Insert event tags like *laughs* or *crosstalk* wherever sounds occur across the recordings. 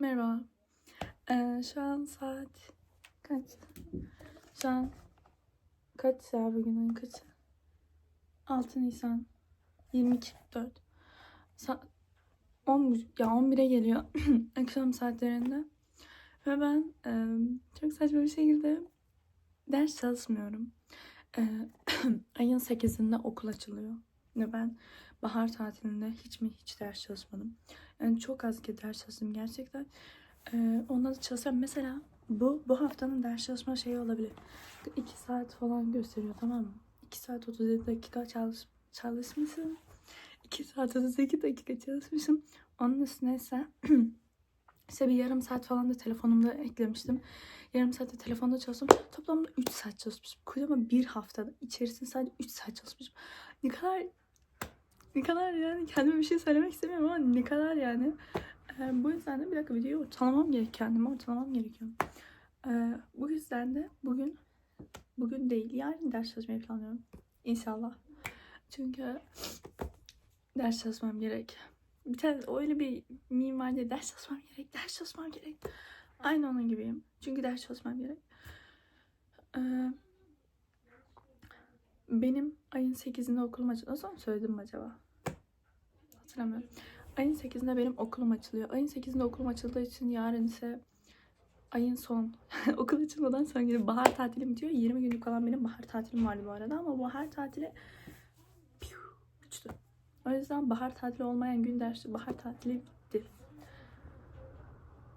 Merhaba. Ee, şu an saat kaç? Şu an kaç ya bugün ayın kaçı? 6 Nisan 2024. Sa 10, ya 11'e geliyor *clears throat* akşam saatlerinde. Ve ben e, çok saçma bir şekilde ders çalışmıyorum. E, *clears throat* ayın 8'inde okul açılıyor. Ve ben bahar tatilinde hiç mi hiç ders çalışmadım. Yani çok az ki ders çalıştım gerçekten. Ee, ondan da mesela bu bu haftanın ders çalışma şeyi olabilir. 2 saat falan gösteriyor tamam mı? 2 saat 37 dakika çalış, çalışmışım. 2 saat 32 dakika çalışmışım. Onun üstüne ise *clears throat* işte bir yarım saat falan da telefonumda eklemiştim. Yarım saatte telefonda çalıştım. Toplamda 3 saat çalışmışım. Kocaman bir haftada içerisinde sadece 3 saat çalışmışım. Ne kadar ne kadar yani kendime bir şey söylemek istemiyorum ama ne kadar yani. Ee, bu yüzden de bir dakika videoyu ortalamam gerek kendime ortalamam gerekiyor. Ee, bu yüzden de bugün bugün değil yarın ders çalışmayı planlıyorum. İnşallah. Çünkü ders çalışmam gerek. Bir tane öyle bir meme var diye ders çalışmam gerek, ders çalışmam gerek. Aynı onun gibiyim. Çünkü ders çalışmam gerek. Ee, benim ayın 8'inde okulum. O zaman söyledim acaba? Hatırlamıyorum. Ayın 8'inde benim okulum açılıyor. Ayın 8'inde okulum açıldığı için yarın ise ayın son. *laughs* Okul açılmadan son günü bahar tatilim bitiyor. 20 günlük olan benim bahar tatilim vardı bu arada ama bahar tatili piu, uçtu. O yüzden bahar tatili olmayan gün dersi bahar tatili bitti.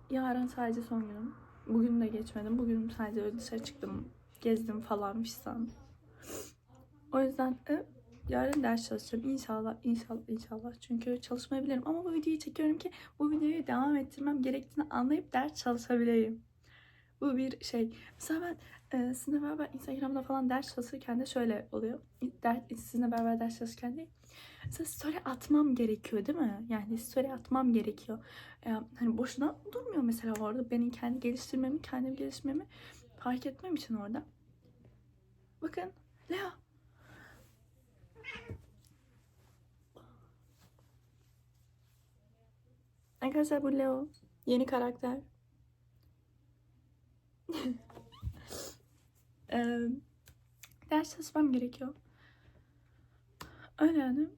Yarın sadece son günüm. Bugün de geçmedim. Bugün sadece dışarı çıktım. Gezdim falan fistan. O yüzden yarın ders çalışacağım. İnşallah, inşallah, inşallah. Çünkü çalışmayabilirim. Ama bu videoyu çekiyorum ki bu videoyu devam ettirmem gerektiğini anlayıp ders çalışabileyim. Bu bir şey. Mesela ben e, sizinle beraber Instagram'da falan ders çalışırken de şöyle oluyor. Ders, sizinle beraber ders çalışırken değil. Mesela story atmam gerekiyor değil mi? Yani story atmam gerekiyor. E, hani boşuna durmuyor mesela orada. Benim kendi geliştirmemi, kendim geliştirmemi fark etmem için orada. Bakın Leo Arkadaşlar bu Leo. Yeni karakter. *laughs* ee, ders çalışmam gerekiyor. Öyle yani.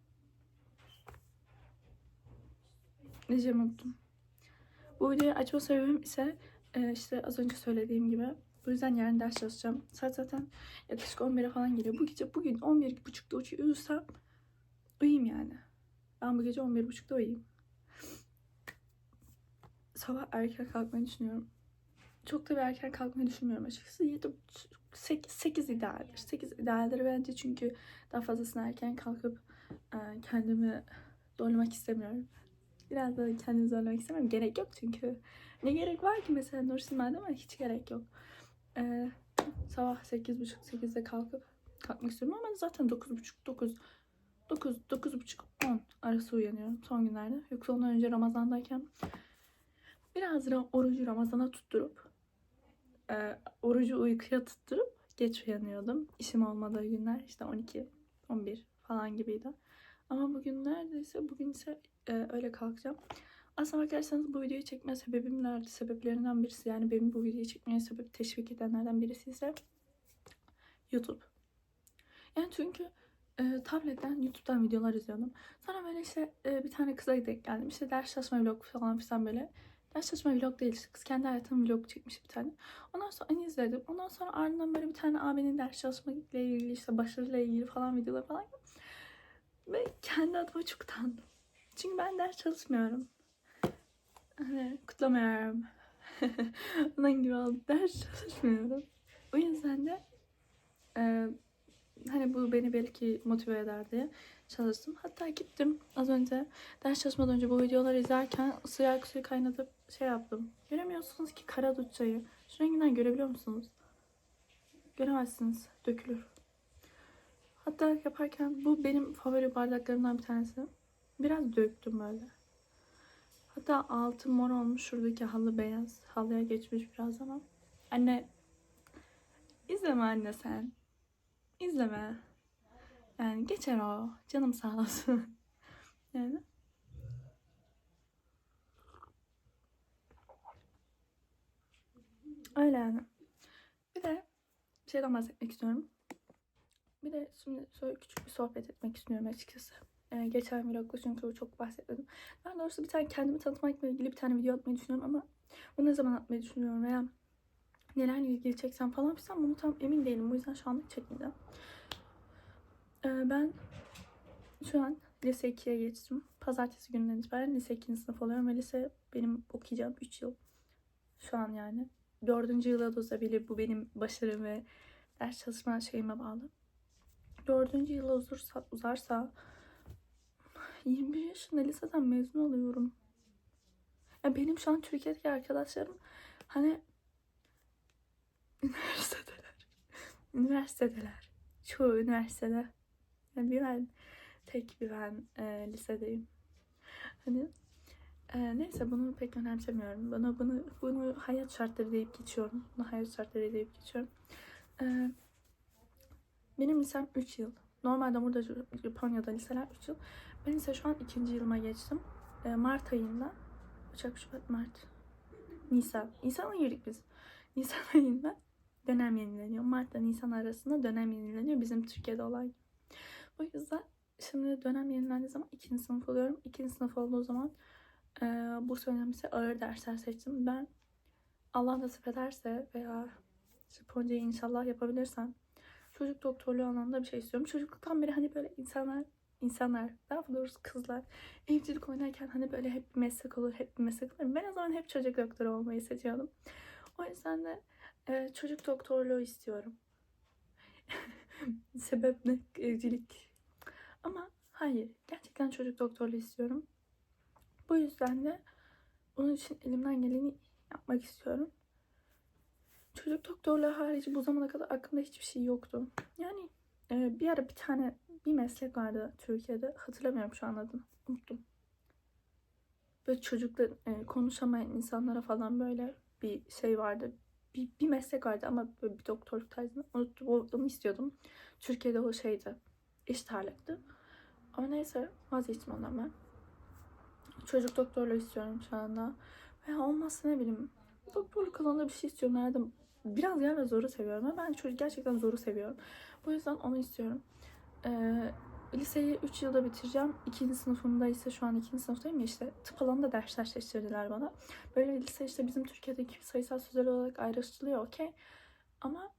Diyeceğimi unuttum. Bu videoyu açma sebebim ise işte az önce söylediğim gibi. Bu yüzden yarın ders çalışacağım. Saat zaten yaklaşık 11'e falan geliyor. Bu gece bugün 11.30'da uyuyorsam uyuyayım yani. Ben bu gece 11.30'da uyuyayım sabah erken kalkmayı düşünüyorum. Çok da bir erken kalkmayı düşünmüyorum açıkçası. 7, 8, 8 idealdir. 8 idealdir bence çünkü daha fazlasını erken kalkıp e, kendimi zorlamak istemiyorum. Biraz da kendimi zorlamak istemiyorum. Gerek yok çünkü. Ne gerek var ki mesela Nursimen değil mi? Hiç gerek yok. Ee, sabah 8.30-8'de kalkıp kalkmak istiyorum ama zaten 9.30-9 9 9.30 10 arası uyanıyorum son günlerde. Yoksa ondan önce Ramazan'dayken biraz da orucu Ramazan'a tutturup e, orucu uykuya tutturup geç uyanıyordum. İşim olmadığı günler işte 12, 11 falan gibiydi. Ama bugün neredeyse bugün ise e, öyle kalkacağım. Aslına bakarsanız bu videoyu çekme sebebimlerdi. Sebeplerinden birisi yani benim bu videoyu çekmeye sebep teşvik edenlerden birisi ise YouTube. Yani çünkü e, tabletten YouTube'dan videolar izliyordum. Sonra böyle işte e, bir tane kıza denk geldim. İşte ders çalışma vlog falan filan böyle. Ders çalışma vlog değil. Kız kendi hayatının vlog çekmiş bir tane. Ondan sonra onu izledim. Ondan sonra ardından böyle bir tane abinin ders çalışma ile ilgili işte başarıyla ilgili falan videolar falan. Ve kendi adıma çok utandım. Çünkü ben ders çalışmıyorum. Hani kutlamıyorum. *laughs* Onun gibi oldu. Ders çalışmıyorum. O yüzden de e, hani bu beni belki motive eder diye çalıştım. Hatta gittim az önce ders çalışmadan önce bu videoları izlerken sıcak suyu kaynatıp şey yaptım. Göremiyorsunuz ki kara dut çayı. Şu renginden görebiliyor musunuz? Göremezsiniz. Dökülür. Hatta yaparken bu benim favori bardaklarımdan bir tanesi. Biraz döktüm böyle. Hatta altı mor olmuş. Şuradaki halı beyaz. Halıya geçmiş biraz ama. Anne izleme anne sen. İzleme. Yani geçer o. Canım sağ olsun. *laughs* yani. Öyle yani. Bir de bir şeyden bahsetmek istiyorum. Bir de şimdi şöyle küçük bir sohbet etmek istiyorum açıkçası. Ee, geçen vlogda çünkü çok bahsetmedim. Ben doğrusu bir tane kendimi tanıtmakla ilgili bir tane video atmayı düşünüyorum ama bunu ne zaman atmayı düşünüyorum veya nelerle ilgili çeksem falan filan bunu tam emin değilim. O yüzden şu anlık çekmeyeceğim. Ee, ben şu an lise 2'ye geçtim. Pazartesi gününden itibaren lise 2. sınıf oluyorum ve lise benim okuyacağım 3 yıl. Şu an yani. Dördüncü yıla da uzabilir. Bu benim başarım ve ders çalışma şeyime bağlı. Dördüncü yıla uzarsa, uzarsa 21 yaşında liseden mezun oluyorum. Ya benim şu an Türkiye'deki arkadaşlarım hani üniversitedeler. Üniversitedeler. Çoğu üniversitede. Yani bir ben tek bir ben e, lisedeyim. Hani e, neyse bunu pek önemsemiyorum. Bana bunu bunu hayat şartları deyip geçiyorum. Bunu hayat şartları deyip geçiyorum. E, benim lisem 3 yıl. Normalde burada Japonya'da liseler 3 yıl. Ben ise şu an ikinci yılıma geçtim. E, Mart ayında Ocak, Şubat, Mart, Nisan. Nisan'a girdik biz. Nisan ayında dönem yenileniyor. Mart'la Nisan arasında dönem yenileniyor. Bizim Türkiye'de olay. O yüzden şimdi dönem yenilendiği zaman ikinci sınıf oluyorum. İkinci sınıf olduğu zaman e, bu dönemde ağır dersler seçtim. Ben Allah nasip ederse veya Japoncayı inşallah yapabilirsem çocuk doktorluğu alanında bir şey istiyorum. Çocukluktan beri hani böyle insanlar insanlar daha doğrusu kızlar evcilik oynarken hani böyle hep bir meslek olur hep bir meslek olur. Ben o zaman hep çocuk doktoru olmayı seçiyordum. O yüzden de e, çocuk doktorluğu istiyorum. *laughs* Sebep ne? Evcilik. Ama hayır. Gerçekten çocuk doktorluğu istiyorum. Bu yüzden de bunun için elimden geleni yapmak istiyorum. Çocuk doktorluğu harici bu zamana kadar aklımda hiçbir şey yoktu. Yani e, bir ara bir tane bir meslek vardı Türkiye'de. Hatırlamıyorum şu an adını. Unuttum. Böyle çocuklar e, konuşamayan insanlara falan böyle bir şey vardı. Bir, bir meslek vardı ama böyle bir doktorluk tarzında. Unuttum. Onu istiyordum. Türkiye'de o şeydi. İş ağırlıktı. Ama neyse vazgeçtim ondan ben. Çocuk doktorluğu istiyorum şu anda. Veya olmazsa ne bileyim doktorluk alanında bir şey istiyorum. Nerede biraz galiba zoru seviyorum. Ben çocuk gerçekten zoru seviyorum. Bu yüzden onu istiyorum. Ee, liseyi 3 yılda bitireceğim. İkinci sınıfımda ise şu an ikinci sınıftayım ya işte tıp alanında dersler seçtirdiler bana. Böyle lise işte bizim Türkiye'deki sayısal sözel olarak ayrıştırılıyor okey. Ama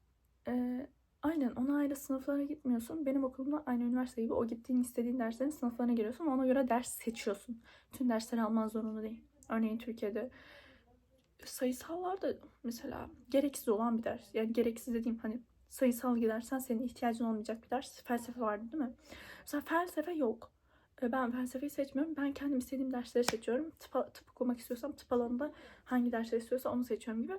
e, aynen ona ayrı sınıflara gitmiyorsun. Benim okulumda aynı üniversite gibi o gittiğin istediğin derslerin sınıflarına giriyorsun. Ona göre ders seçiyorsun. Tüm dersleri alman zorunda değil. Örneğin Türkiye'de sayısallarda mesela gereksiz olan bir ders. Yani gereksiz dediğim hani sayısal gidersen senin ihtiyacın olmayacak bir ders. Felsefe vardı değil mi? Mesela felsefe yok. E, Ben felsefeyi seçmiyorum. Ben kendim istediğim dersleri seçiyorum. Tıp, tıp okumak istiyorsam tıp alanında hangi dersleri istiyorsa onu seçiyorum gibi.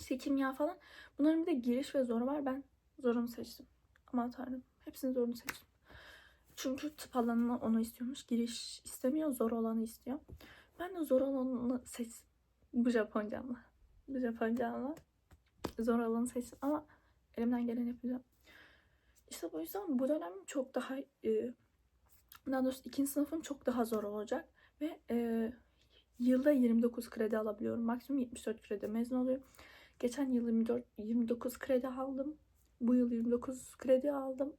İşte kimya falan. Bunların bir de giriş ve zoru var. Ben zorunu seçtim. Aman tanrım. Hepsinin zorunu seçtim. Çünkü tıp alanına onu istiyormuş. Giriş istemiyor. Zor olanı istiyor. Ben de zor olanı seçtim. Bu Japoncamla. Bu Japoncamla. Zor olanı seçtim ama elimden geleni yapacağım. İşte bu yüzden bu dönem çok daha e, daha doğrusu ikinci sınıfım çok daha zor olacak ve e, yılda 29 kredi alabiliyorum. Maksimum 74 kredi mezun oluyorum. Geçen yıl 24 29 kredi aldım. Bu yıl 29 kredi aldım.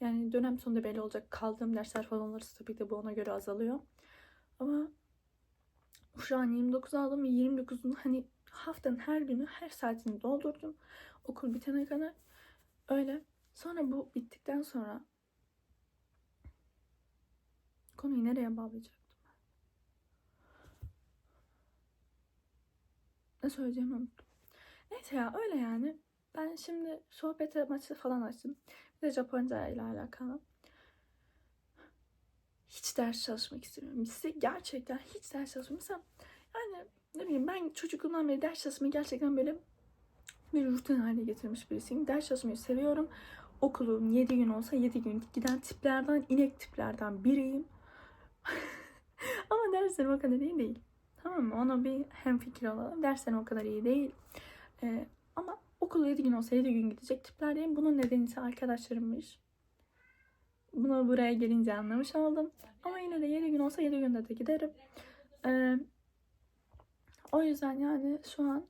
Yani dönem sonunda belli olacak. Kaldığım dersler falan olursa tabii de bu ona göre azalıyor. Ama şu an 29 aldım ve 29'un hani haftanın her günü her saatini doldurdum. Okul bitene kadar. Öyle. Sonra bu bittikten sonra konuyu nereye bağlayacaktım ben? Ne söyleyeceğimi unuttum. Neyse ya öyle yani. Ben şimdi sohbet amaçlı falan açtım. Bir de Japonca ile alakalı. Hiç ders çalışmak istemiyorum. Size gerçekten hiç ders çalışmıyorum. Yani ne bileyim ben çocukluğumdan beri ders çalışmayı gerçekten böyle bir rutin haline getirmiş birisiyim. Ders çalışmayı seviyorum. Okulum 7 gün olsa 7 gün giden tiplerden, inek tiplerden biriyim. *laughs* Ama derslerim o kadar iyi değil. Tamam mı? Ona bir hemfikir olalım. Derslerim o kadar iyi değil. Ee, ama okul 7 gün olsa 7 gün gidecek tiplerdeyim. Bunun nedeni ise arkadaşlarımmış. Bunu buraya gelince anlamış oldum. Ama yine de 7 gün olsa 7 günde de giderim. Ee, o yüzden yani şu an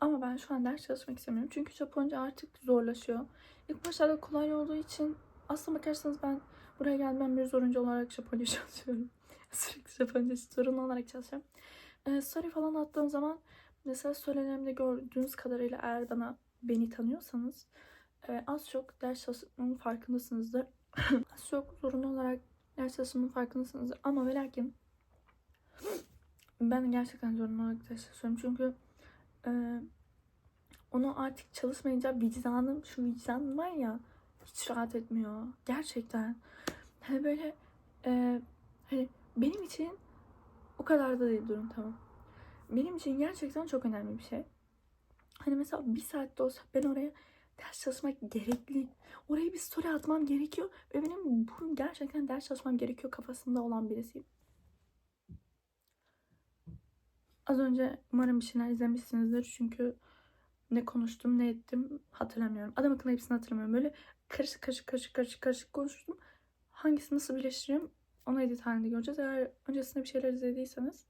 Ama ben şu an ders çalışmak istemiyorum. Çünkü Japonca artık zorlaşıyor. İlk başlarda kolay olduğu için aslına bakarsanız ben buraya gelmem bir zoruncu olarak Japonca *laughs* çalışıyorum. Sürekli Japonca zorunlu olarak çalışıyorum. Ee, story falan attığım zaman mesela storylerimde gördüğünüz kadarıyla eğer bana beni tanıyorsanız e, az çok ders çalışmamın farkındasınızdır. *clears throat* az çok zorunlu olarak ders çalışmamın farkındasınızdır. Ama ve lakin ben gerçekten zorunlu olarak ders çalışıyorum. Çünkü e, onu artık çalışmayınca vicdanım, şu vicdanım var ya hiç rahat etmiyor. Gerçekten. Hani böyle e, hani benim için o kadar da değil durum tamam. Benim için gerçekten çok önemli bir şey. Hani mesela bir saatte olsa ben oraya ders çalışmak gerekli. Oraya bir story atmam gerekiyor. Ve benim bu gerçekten ders çalışmam gerekiyor kafasında olan birisiyim. Az önce umarım bir şeyler izlemişsinizdir. Çünkü ne konuştum ne ettim hatırlamıyorum. Adam akıllı hepsini hatırlamıyorum. Böyle karışık karışık karışık karışık karışık konuştum. Hangisini nasıl birleştireyim onu edit halinde göreceğiz. Eğer öncesinde bir şeyler izlediyseniz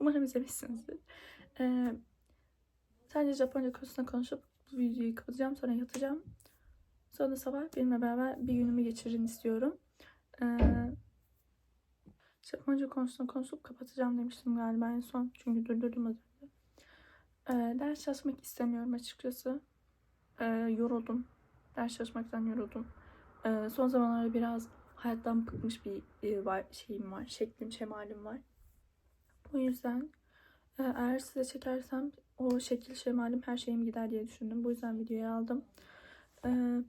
umarım izlemişsinizdir. Ee, sadece Japonca konusunda konuşup bu videoyu kapatacağım. Sonra yatacağım. Sonra sabah benimle beraber bir günümü geçirin istiyorum. Ee, Japonca konusunda konuşup kapatacağım demiştim galiba en son. Çünkü durdurdum az önce. Ee, ders çalışmak istemiyorum açıkçası. Ee, yoruldum. Ders çalışmaktan yoruldum. Ee, son zamanlarda biraz hayattan bıkmış bir e, şeyim var. Şeklim, şemalim var. O yüzden e, eğer size çekersem o şekil, şemalim, her şeyim gider diye düşündüm. Bu yüzden videoyu aldım. Ee,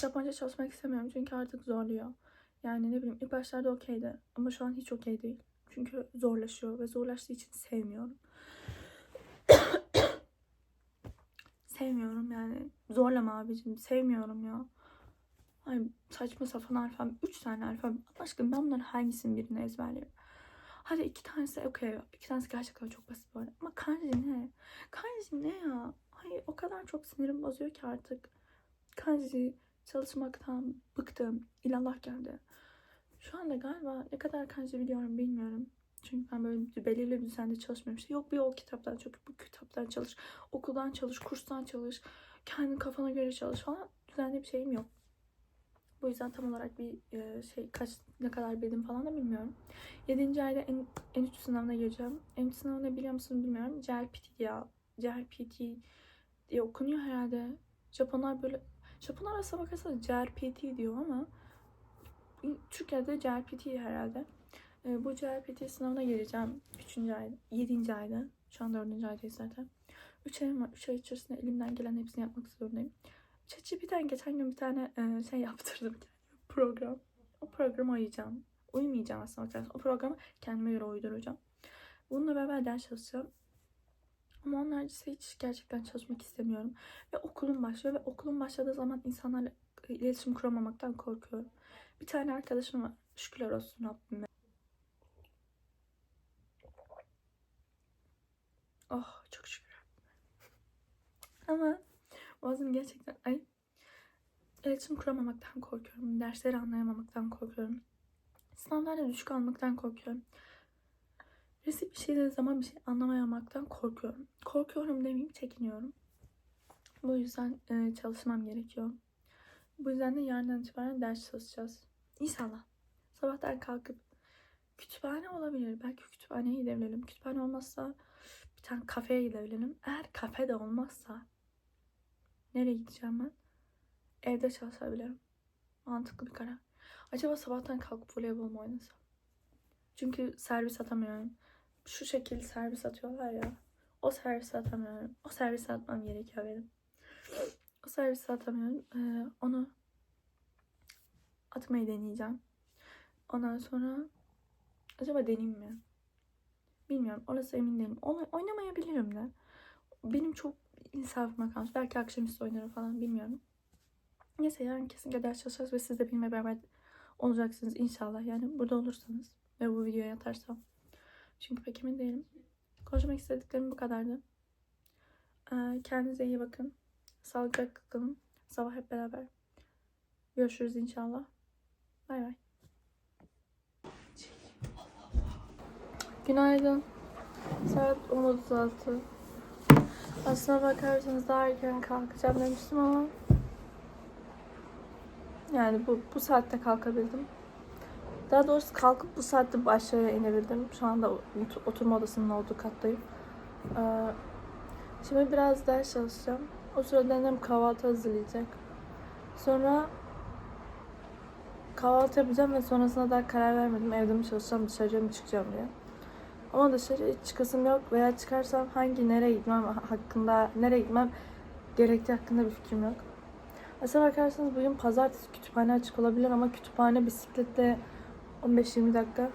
Japonca çalışmak istemiyorum çünkü artık zorluyor. Yani ne bileyim ilk başlarda okeydi ama şu an hiç okey değil. Çünkü zorlaşıyor ve zorlaştığı için sevmiyorum. *coughs* sevmiyorum yani. Zorlama abicim. Sevmiyorum ya. Ay saçma sapan alfabem. Üç tane alfabem. Allah aşkına ben bunların hangisinin birini ezberleyeyim? Hadi iki tanesi okey. İki tanesi gerçekten çok basit bu. Ama kanji ne? Kanji ne ya? Hayır o kadar çok sinirim bozuyor ki artık. Kanji çalışmaktan bıktım. İlallah geldi. Şu anda galiba ne kadar kanji biliyorum bilmiyorum. Çünkü ben böyle belirli bir düzende çalışmıyorum. İşte yok bir o kitaptan çok bu kitaptan çalış. Okuldan çalış, kurstan çalış. Kendin kafana göre çalış falan. Düzenli bir şeyim yok. Bu yüzden tam olarak bir e, şey kaç ne kadar bildim falan da bilmiyorum. 7. ayda en, en üst sınavına gireceğim. En üst sınavı ne biliyor musun bilmiyorum. JLPT ya. JLPT diye okunuyor herhalde. Japonlar böyle Japonlar aslına bakarsanız JLPT diyor ama Türkiye'de JLPT herhalde. E, bu JLPT sınavına gireceğim 3. ay, 7. ayda. Şu an 4. aydayız zaten. 3 ayım var. 3 ay içerisinde elimden gelen hepsini yapmak zorundayım. ChatGPT'den geçen gün bir tane e, şey yaptırdım. Program. O programa uyacağım. Uymayacağım aslında bakarsanız. O programı kendime göre uyduracağım. Bununla beraber ders çalışacağım. Ama onun haricinde hiç gerçekten çalışmak istemiyorum. Ve okulum başlıyor ve okulum başladığı zaman insanlarla iletişim kuramamaktan korkuyorum. Bir tane arkadaşım var. Şükürler olsun Rabbime. Oh çok şükür. Ama bazen gerçekten ay iletişim kuramamaktan korkuyorum. Dersleri anlayamamaktan korkuyorum. Sınavlarda düşük almaktan korkuyorum. Birisi bir şey dediği zaman bir şey anlamayamaktan korkuyorum. Korkuyorum demeyeyim, çekiniyorum. Bu yüzden e, çalışmam gerekiyor. Bu yüzden de yarından itibaren ders çalışacağız. İnşallah. Sabahtan kalkıp kütüphane olabilir. Belki kütüphaneye gidebilirim. Kütüphane olmazsa bir tane kafeye gidebilirim. Eğer kafe de olmazsa nereye gideceğim ben? Evde çalışabilirim. Mantıklı bir karar. Acaba sabahtan kalkıp voleybol mu oynasam? Çünkü servis atamıyorum. Şu şekil servis atıyorlar ya. O servis atamıyorum. O servis atmam gerekiyor benim. O servisi atamıyorum. Ee, onu atmayı deneyeceğim. Ondan sonra acaba deneyeyim mi? Bilmiyorum. Orası emin değilim. Onu oynamayabilirim de. Benim çok insafıma kalmış. Belki akşamüstü oynarım falan bilmiyorum. Neyse yarın kesinlikle ders çalışacağız ve siz de benimle beraber olacaksınız inşallah. Yani burada olursanız ve bu videoya atarsam. Çünkü pek emin değilim. Konuşmak istediklerim bu kadardı. Ee, kendinize iyi bakın. Sağlıcakla kalın. Sabah hep beraber görüşürüz inşallah. Bay bay. Günaydın. Saat 10.36. Aslına bakarsanız daha erken kalkacağım demiştim ama yani bu, bu saatte kalkabildim. Daha doğrusu kalkıp bu saatte aşağıya inebildim. Şu anda ot- oturma odasının olduğu kattayım. Ee, şimdi biraz ders çalışacağım. O sırada annem kahvaltı hazırlayacak. Sonra kahvaltı yapacağım ve sonrasında daha karar vermedim. Evde mi çalışacağım, dışarıya mı çıkacağım diye. Ama dışarı hiç çıkasım yok veya çıkarsam hangi nereye gitmem hakkında, nereye gitmem gerektiği hakkında bir fikrim yok. Aslına bakarsanız bugün pazartesi kütüphane açık olabilir ama kütüphane bisikletle 15-20 dakika.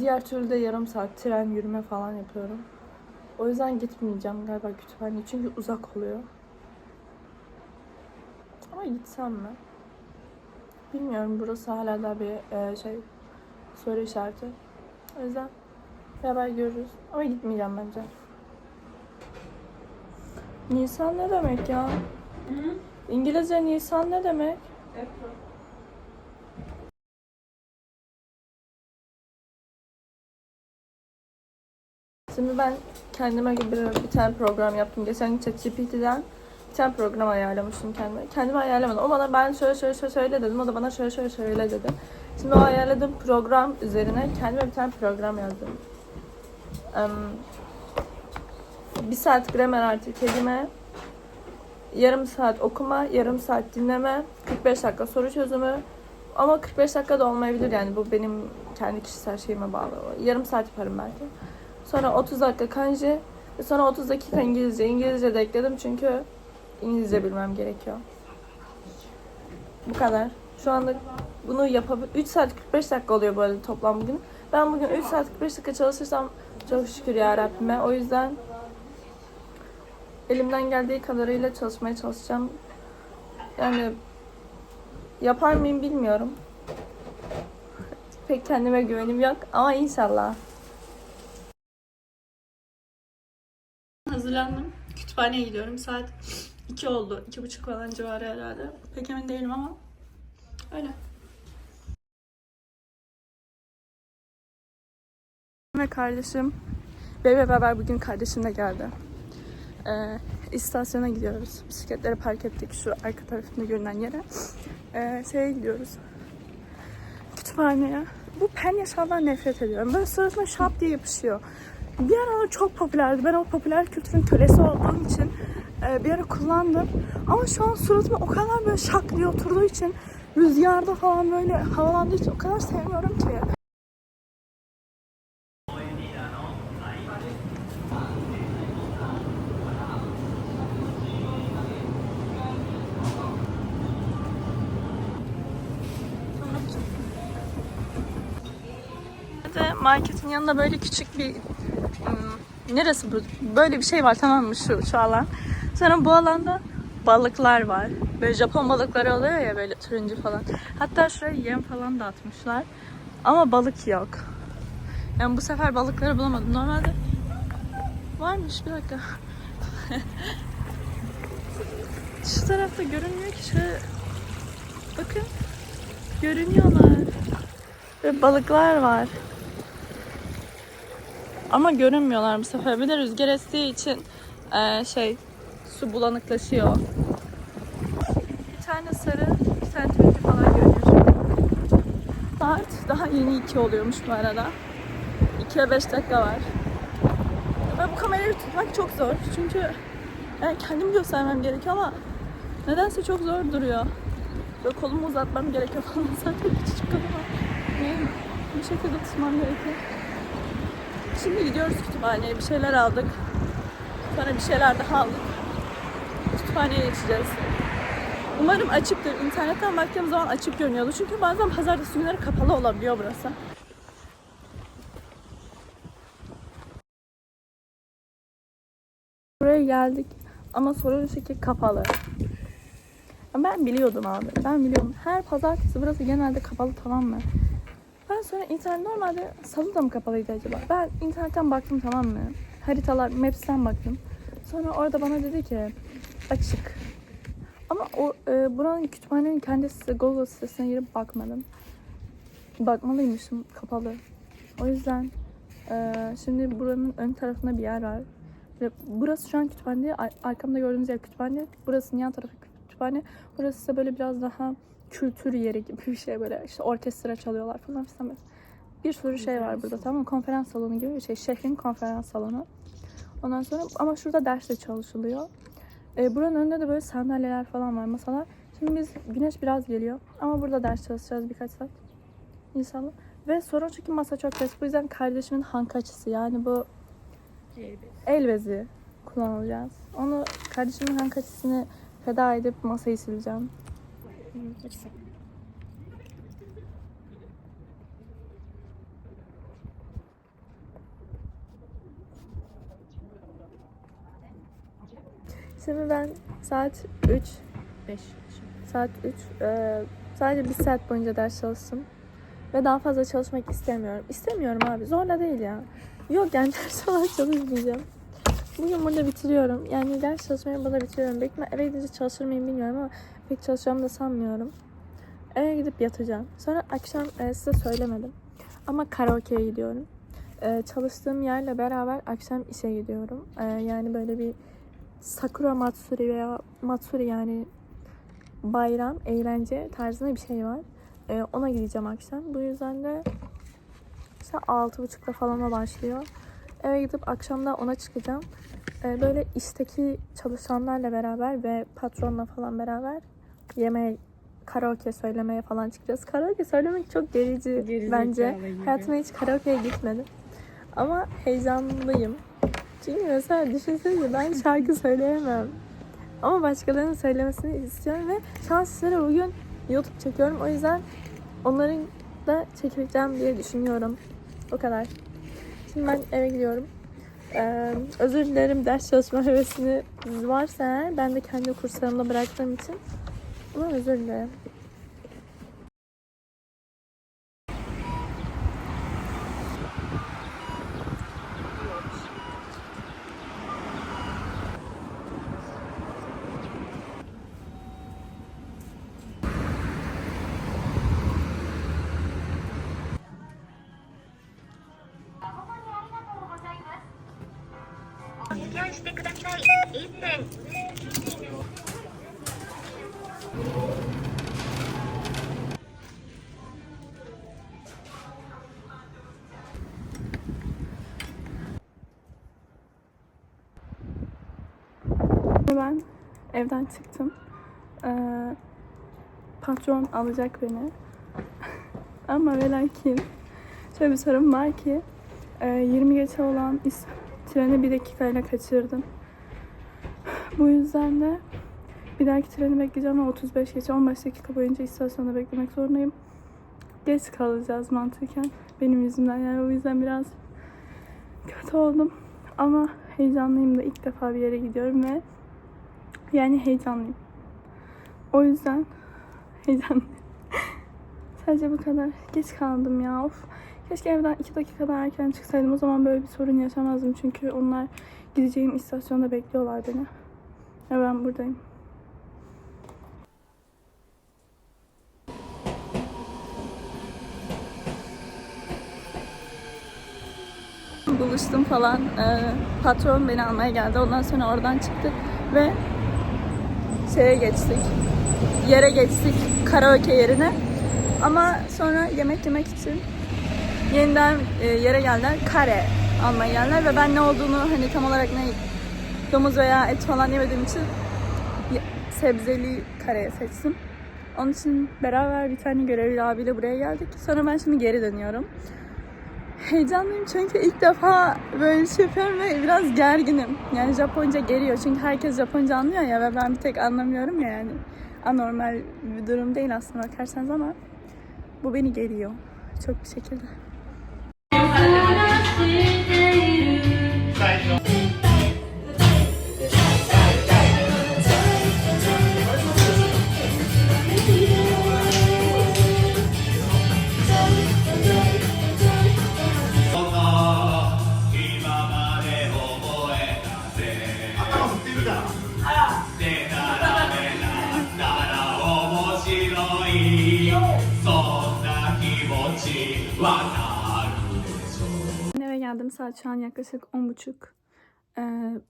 Diğer türlü de yarım saat tren yürüme falan yapıyorum. O yüzden gitmeyeceğim galiba kütüphaneye çünkü uzak oluyor. Ama gitsem mi? Bilmiyorum burası hala da bir e, şey soru işareti. O yüzden beraber görürüz. Ama gitmeyeceğim bence. Nisan ne demek ya? İngilizce Nisan ne demek? Şimdi ben kendime gibi bir tane program yaptım. Geçen gün ChatGPT'den bir tane program ayarlamıştım kendime. Kendime ayarlamadım. O bana ben şöyle şöyle şöyle söyle dedim. O da bana şöyle şöyle şöyle dedi. Şimdi o ayarladığım program üzerine kendime bir tane program yazdım. Em, bir saat gramer artı kelime, yarım saat okuma, yarım saat dinleme, 45 dakika soru çözümü. Ama 45 dakika da olmayabilir yani bu benim kendi kişisel şeyime bağlı. Yarım saat yaparım belki. Sonra 30 dakika kanji, sonra 30 dakika İngilizce. İngilizce de ekledim çünkü İngilizce bilmem gerekiyor. Bu kadar. Şu anda bunu yapabilir. 3 saat 45 dakika oluyor bu arada toplam bugün. Ben bugün 3 saat 45 dakika çalışırsam çok şükür ya Rabbime. O yüzden elimden geldiği kadarıyla çalışmaya çalışacağım. Yani yapar mıyım bilmiyorum. Pek kendime güvenim yok ama inşallah. Kütüphaneye gidiyorum. Saat 2 oldu. 2.30 falan civarı herhalde. Pek emin değilim ama öyle. Ve kardeşim benimle beraber bugün kardeşim de geldi. Ee, istasyona gidiyoruz. Bisikletleri park ettik şu arka tarafında görünen yere. Ee, şeye gidiyoruz. Kütüphaneye. Bu penye şaldan nefret ediyorum. Böyle suratıma şap diye yapışıyor. Bir ara çok popülerdi. Ben o popüler kültürün kölesi olduğum için e, bir ara kullandım. Ama şu an suratıma o kadar böyle şak diye oturduğu için rüzgarda falan böyle havalandığı için o kadar sevmiyorum ki. marketin yanında böyle küçük bir neresi bu? Böyle bir şey var tamam mı şu şu alan. Sonra bu alanda balıklar var. Böyle Japon balıkları oluyor ya böyle turuncu falan. Hatta şuraya yem falan da atmışlar. Ama balık yok. Yani bu sefer balıkları bulamadım. Normalde varmış bir dakika. *laughs* şu tarafta görünmüyor ki. Şöyle bakın. Görünüyorlar. Ve balıklar var. Ama görünmüyorlar bu sefer. Bir de rüzgar estiği için eee, şey su bulanıklaşıyor. Bir tane sarı, bir tane falan görünüyor. Saat daha yeni iki oluyormuş bu arada. 2'ye 5 dakika var. Ve bu kamerayı tutmak çok zor. Çünkü yani kendimi göstermem gerekiyor ama nedense çok zor duruyor. Böyle kolumu uzatmam gerekiyor falan. *laughs* Zaten küçücük kolum var. Bir şekilde tutmam gerekiyor. Şimdi gidiyoruz kütüphaneye. Bir şeyler aldık. Sonra bir şeyler daha aldık. Kütüphaneye geçeceğiz. Umarım açıktır. İnternetten baktığım zaman açık görünüyordu. Çünkü bazen pazartesi günleri kapalı olabiliyor burası. Buraya geldik ama sorun şu ki kapalı. Ben biliyordum abi. Ben biliyorum. Her pazartesi burası genelde kapalı tamam mı? Ben sonra internet normalde salı da mı kapalıydı acaba? Ben internetten baktım tamam mı? Haritalar, Maps'ten baktım. Sonra orada bana dedi ki açık. Ama o e, buranın kütüphanenin kendisi Google sitesine girip bakmadım. Bakmalıymışım kapalı. O yüzden e, şimdi buranın ön tarafında bir yer var. Ve burası şu an kütüphane Arkamda gördüğünüz yer kütüphane. Burasının yan tarafı kütüphane. Burası ise böyle biraz daha kültür yeri gibi bir şey böyle. işte orkestra çalıyorlar falan filan. Bir sürü şey var burada tamam mı? Konferans salonu gibi bir şey. Şehrin konferans salonu. Ondan sonra ama şurada ders de çalışılıyor. Ee, buranın önünde de böyle sandalyeler falan var, masalar. Şimdi biz güneş biraz geliyor ama burada ders çalışacağız birkaç saat. İnşallah. Ve sorun çünkü masa çok pes. Bu yüzden kardeşimin hankaçısı yani bu el bezi kullanacağız. Onu kardeşimin hankaçısını feda edip masayı sileceğim. Şimdi ben saat 3 5. Saat 3. Ee, sadece bir saat boyunca ders çalıştım. Ve daha fazla çalışmak istemiyorum. İstemiyorum abi. Zorla değil ya. Yok yani *laughs* ders falan çalışmayacağım. Bugün burada bitiriyorum. Yani ders çalışmayı burada bitiriyorum. Belki ben eve gidince çalışır mıyım bilmiyorum ama pek çalışacağımı da sanmıyorum. Eve gidip yatacağım. Sonra akşam e, size söylemedim. Ama karaoke'ye gidiyorum. E, çalıştığım yerle beraber akşam işe gidiyorum. E, yani böyle bir Sakura Matsuri veya Matsuri yani bayram, eğlence tarzında bir şey var. Ee, ona gideceğim akşam. Bu yüzden de işte altı buçukta falan o başlıyor. Eve gidip akşamda ona çıkacağım. Ee, böyle işteki çalışanlarla beraber ve patronla falan beraber yemeğe, karaoke söylemeye falan çıkacağız. Karaoke söylemek çok gerici bence. Hayatımda hiç karaoke'ye gitmedim. Ama heyecanlıyım. Çünkü mesela düşünsenize ben şarkı söyleyemem. Ama başkalarının söylemesini istiyorum ve eseri bugün YouTube çekiyorum. O yüzden onların da çekeceğim diye düşünüyorum. O kadar. Şimdi ben eve gidiyorum. Ee, özür dilerim ders çalışma *laughs* hevesini varsa eğer ben de kendi kurslarımda bıraktığım için. Ama özür dilerim. Ben evden çıktım. Ee, patron alacak beni. *laughs* Ama ve şöyle bir sorun var ki e, 20 geçe olan is- treni bir dakikayla kaçırdım. *sighs* Bu yüzden de bir dahaki treni bekleyeceğim ama 35 geçe 15 dakika boyunca istasyonda beklemek zorundayım. Geç kalacağız mantıken benim yüzümden yani o yüzden biraz kötü oldum. Ama heyecanlıyım da ilk defa bir yere gidiyorum ve yani heyecanlıyım. O yüzden heyecanlıyım. *laughs* Sadece bu kadar. Geç kaldım ya. Of. Keşke evden iki dakika daha erken çıksaydım. O zaman böyle bir sorun yaşamazdım. Çünkü onlar gideceğim istasyonda bekliyorlar beni. Ve ben buradayım. Buluştum falan. Ee, patron beni almaya geldi. Ondan sonra oradan çıktık ve şeye geçtik. Yere geçtik. Karaoke yerine. Ama sonra yemek yemek için yeniden e, yere geldiler. Kare almaya geldiler ve ben ne olduğunu hani tam olarak ne domuz veya et falan yemediğim için sebzeli kare seçtim. Onun için beraber bir tane görevli abiyle buraya geldik. Sonra ben şimdi geri dönüyorum. Heyecanlıyım çünkü ilk defa böyle şey yapıyorum ve biraz gerginim. Yani Japonca geliyor çünkü herkes Japonca anlıyor ya ve ben bir tek anlamıyorum ya yani. Anormal bir durum değil aslında bakarsanız ama bu beni geriyor çok bir şekilde. Geldim saat şu an yaklaşık 10.30. Ee,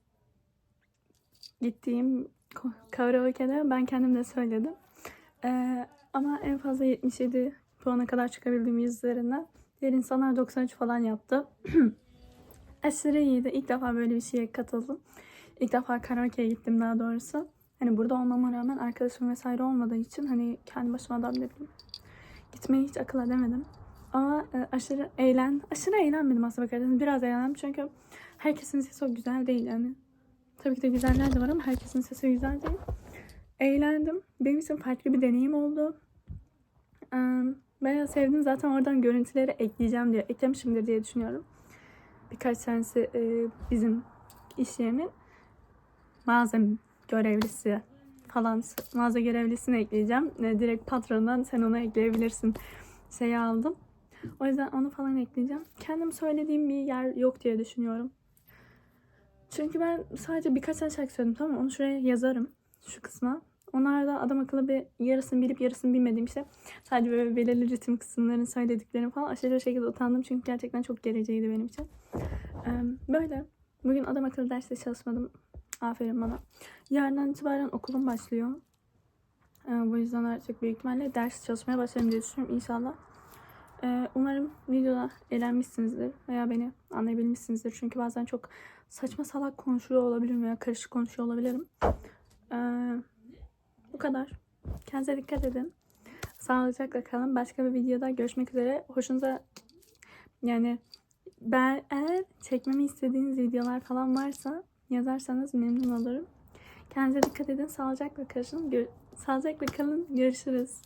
gittiğim karaoke'de ben kendim de söyledim. Ee, ama en fazla 77 puana kadar çıkabildiğim üzerinden. Diğer insanlar 93 falan yaptı. *clears throat* Aşırı iyiydi. İlk defa böyle bir şeye katıldım. İlk defa karaoke'ye gittim daha doğrusu. Hani burada olmama rağmen arkadaşım vesaire olmadığı için hani kendi başıma da dedim. Gitmeyi hiç akıl edemedim. Ama e, aşırı eğlen, aşırı eğlenmedim aslında bakarsanız. Biraz eğlendim çünkü herkesin sesi o güzel değil yani. Tabii ki de güzeller de var ama herkesin sesi güzel değil. Eğlendim. Benim için farklı bir deneyim oldu. Bayağı sevdim. Zaten oradan görüntüleri ekleyeceğim diye, eklemişimdir diye düşünüyorum. Birkaç tanesi e, bizim iş yerinin mağaza görevlisi falan mağaza görevlisini ekleyeceğim. E, direkt patrondan sen onu ekleyebilirsin şeyi aldım. O yüzden onu falan ekleyeceğim. Kendim söylediğim bir yer yok diye düşünüyorum. Çünkü ben sadece birkaç tane şarkı söyledim tamam mı? Onu şuraya yazarım. Şu kısma. Onlar da adam akıllı bir yarısını bilip yarısını bilmediğim işte. Sadece böyle belirli ritim kısımlarını söylediklerim falan aşırı şekilde utandım. Çünkü gerçekten çok gereceydi benim için. Böyle. Bugün adam akıllı derste çalışmadım. Aferin bana. Yarından itibaren okulum başlıyor. Bu yüzden artık büyük ihtimalle ders çalışmaya başlarım diye düşünüyorum inşallah. Ee, umarım videoda eğlenmişsinizdir veya beni anlayabilmişsinizdir. Çünkü bazen çok saçma salak konuşuyor olabilirim veya karışık konuşuyor olabilirim. Ee, bu kadar. Kendinize dikkat edin. Sağlıcakla kalın. Başka bir videoda görüşmek üzere. Hoşunuza yani ben eğer çekmemi istediğiniz videolar falan varsa yazarsanız memnun olurum. Kendinize dikkat edin. Sağlıcakla kalın. Gör- Sağlıcakla kalın. Görüşürüz.